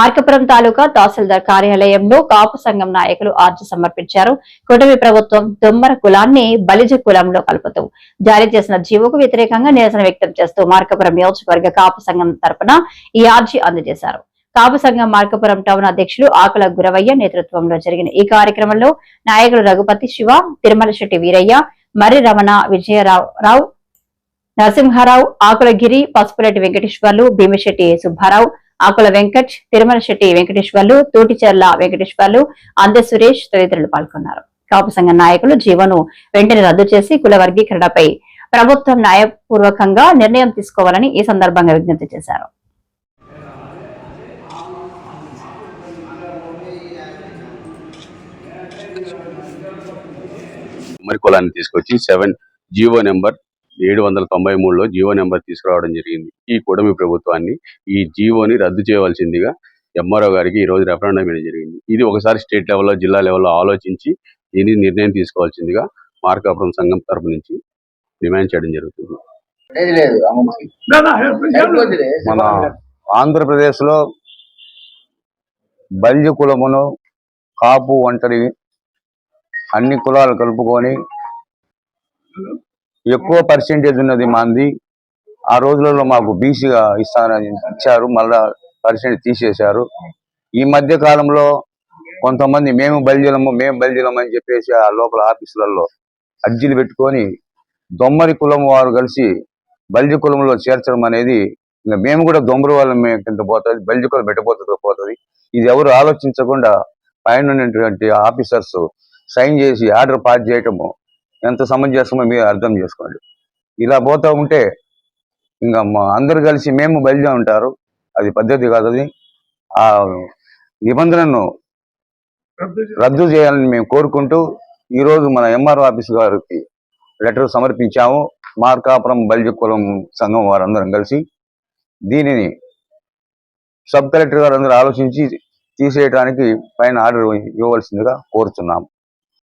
మార్కపురం తాలూకా తహసీల్దార్ కార్యాలయంలో కాపు సంఘం నాయకులు ఆర్జీ సమర్పించారు. కూటమి ప్రభుత్వం దుమ్మర కులాన్ని బలిజ కులంలో కలుపుతూ జారీ చేసిన జీవోకు వ్యతిరేకంగా నిరసన వ్యక్తం చేస్తూ మార్కపురం నియోజకవర్గ కాపు సంఘం తరపున ఈ ఆర్జీ అందజేశారు. కాపు సంఘం మార్కపురం టౌన్ అధ్యక్షులు ఆకుల గురవయ్య నేతృత్వంలో జరిగిన ఈ కార్యక్రమంలో నాయకులు రఘుపతి శివ తిరుమల శెట్టి వీరయ్య మర్రి రమణ విజయరావు నరసింహారావు ఆకులగిరి పసుపులెట్టి వెంకటేశ్వర్లు భీమశెట్టి సుబ్బారావు ఆకుల వెంకట్ తిరుమల శెట్టి వెంకటేశ్వర్లు తూటిచెర్ల వెంకటేశ్వర్లు అందె సురేష్ తదితరులు పాల్గొన్నారు. కాపు సంఘ నాయకులు జీవను వెంటనే రద్దు చేసి కుల వర్గీకరణపై ప్రభుత్వం న్యాయపూర్వకంగా నిర్ణయం తీసుకోవాలని ఈ సందర్భంగా విజ్ఞప్తి చేశారు. కుమ్మరి కులాన్ని తీసుకొచ్చి సెవెన్ జీవో నెంబర్ ఏడు వందల తొంభై మూడులో జీవో నెంబర్ తీసుకురావడం జరిగింది. ఈ కూటమి ప్రభుత్వాన్ని ఈ జీవోని రద్దు చేయవలసిందిగా ఎంఆర్ఓ గారికి ఈ రోజు రెఫరెండం వేయడం జరిగింది. ఇది ఒకసారి స్టేట్ లెవెల్లో జిల్లా లెవెల్లో ఆలోచించి దీని నిర్ణయం తీసుకోవాల్సిందిగా మార్కాపురం సంఘం తరపు నుంచి డిమాండ్ చేయడం జరుగుతుంది. మన ఆంధ్రప్రదేశ్లో బల్జ కులమును కాపు ఒంటరి అన్ని కులాలు కలుపుకొని ఎక్కువ పర్సెంటేజ్ ఉన్నది మాంది. ఆ రోజులలో మాకు బీసీగా ఇస్తానని ఇచ్చారు. మళ్ళా పర్సెంట్ తీసేశారు. ఈ మధ్య కాలంలో కొంతమంది మేము బలిజలము మేము బలిజలము అని చెప్పేసి ఆ లోపల ఆఫీసులలో అర్జీలు పెట్టుకొని దొమ్మరి కులం వారు కలిసి బలిజ కులంలో చేర్చడం అనేది ఇంకా మేము కూడా దొంగరు వాళ్ళం కింద పోతుంది బలిజ కులం పెట్టబోతుంది పోతుంది ఇది ఎవరు ఆలోచించకుండా పైన ఉన్నటువంటి ఆఫీసర్స్ సైన్ చేసి ఆర్డర్ పాస్ చేయటము ఎంత సమంజసమో మీరు అర్థం చేసుకోండి. ఇలా పోతూ ఉంటే ఇంకా మా అందరు కలిసి మేము బయలుదేరి ఉంటారు. అది పద్ధతి కాదు అది. ఆ నిబంధనను రద్దు చేయాలని మేము కోరుకుంటూ ఈరోజు మన ఎంఆర్ఓ ఆఫీస్ గారికి లెటర్ సమర్పించాము. మార్కాపురం బల్జకులం సంఘం వారందరం కలిసి దీనిని సబ్ కలెక్టర్ గారు అందరూ ఆలోచించి తీసేయడానికి పైన ఆర్డర్ ఇవ్వవలసిందిగా కోరుతున్నాం.